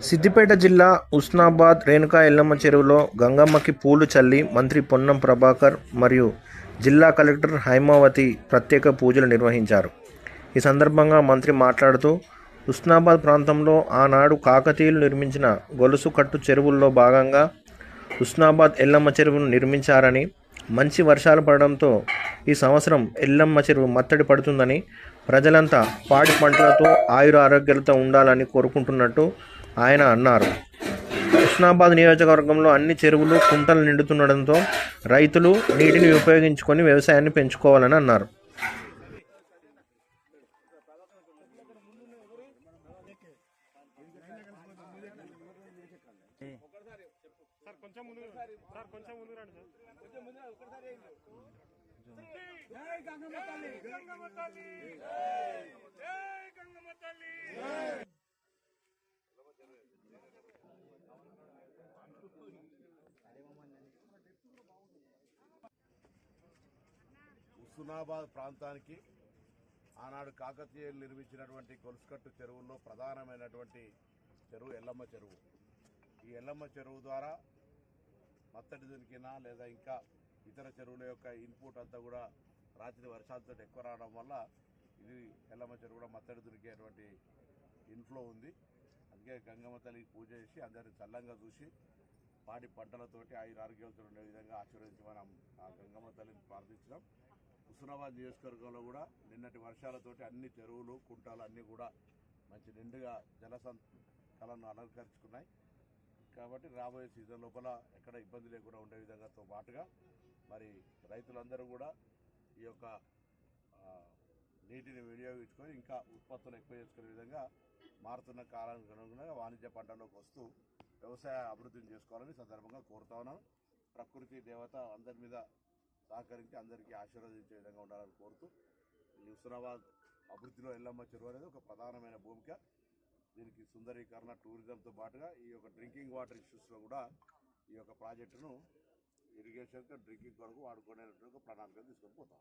సిద్దిపేట జిల్లా ఉస్నాబాద్ రేణుకా ఎల్లమ్మ చెరువులో గంగమ్మకి పూలు చల్లి మంత్రి పొన్నం ప్రభాకర్ మరియు జిల్లా కలెక్టర్ హైమావతి ప్రత్యేక పూజలు నిర్వహించారు. ఈ సందర్భంగా మంత్రి మాట్లాడుతూ ఉస్నాబాద్ ప్రాంతంలో ఆనాడు కాకతీయులు నిర్మించిన గొలుసు కట్టు చెరువుల్లో భాగంగా ఉస్నాబాద్ ఎల్లమ్మ చెరువును నిర్మించారని మంచి వర్షాలు పడడంతో ఈ సంవత్సరం ఎల్లమ్మ చెరువు మత్తడి పడుతుందని ప్రజలంతా పాడి పంటలతో ఆయుర ఆరోగ్యాలతో ఉండాలని కోరుకుంటున్నట్టు ఆయన అన్నారు. హుస్నాబాద్ నియోజకవర్గంలో అన్ని చెరువులు కుంటలు నిండుతుండడంతో రైతులు నీటిని ఉపయోగించుకొని వ్యవసాయాన్ని పెంచుకోవాలని అన్నారు. జై గంగమ్మ తల్లి జై గంగమ్మ తల్లి హుస్నాబాద్ ప్రాంతానికి ఆనాడు కాకతీయులు నిర్మించినటువంటి గొలుసుకట్టు చెరువుల్లో ప్రధానమైనటువంటి చెరువు ఎల్లమ్మ చెరువు. ఈ ఎల్లమ్మ చెరువు ద్వారా మత్తడి దొరికినా లేదా ఇంకా ఇతర చెరువుల యొక్క ఇన్పుట్ అంతా కూడా రాత్రి వర్షాలతో ఎక్కువ రావడం వల్ల ఇది ఎల్లమ్మ చెరువు కూడా మత్తడి దొరికేటువంటి ఇన్ఫ్లో ఉంది. అందుకే గంగమ్మ తల్లికి పూజ చేసి అందరిని చల్లంగా చూసి పాడి పంటలతోటి ఆయుర ఆరోగ్యాలతో ఉండే విధంగా ఆశీర్వదించమని ఆ గంగమ్మ తల్లిని ప్రార్థించడం హుస్నాబాద్ నియోజకవర్గంలో కూడా నిన్నటి వర్షాలతోటి అన్ని చెరువులు కుంటాలు అన్నీ కూడా మంచి నిండుగా జలసంకలను అలంకరించుకున్నాయి. కాబట్టి రాబోయే సీజన్ లోపల ఎక్కడ ఇబ్బంది లేకుండా ఉండే విధంగాతో పాటుగా మరి రైతులందరూ కూడా ఈ యొక్క నీటిని వినియోగించుకొని ఇంకా ఉత్పత్తులు ఎక్కువ చేసుకునే విధంగా మారుతున్న కాలానికి అనుగుణంగా వాణిజ్య పంటల్లోకి వస్తూ వ్యవసాయ అభివృద్ధిని చేసుకోవాలని సందర్భంగా కోరుతా ఉన్నాను ప్రకృతి దేవత అందరి మీద సహకరించి అందరికీ ఆశీర్వదించే విధంగా ఉండాలని కోరుతూ ఈ హుస్నాబాద్ అభివృద్ధిలో ఎల్లమ్మ చెరువు అనేది ఒక ప్రధానమైన భూమిక. దీనికి సుందరీకరణ టూరిజంతో పాటుగా ఈ యొక్క డ్రింకింగ్ వాటర్ ఇష్యూస్లో కూడా ఈ యొక్క ప్రాజెక్టును ఇరిగేషన్కి డ్రింకింగ్ కొరకు వాడుకునేటువంటి ప్రణాళిక తీసుకొని పోతాం.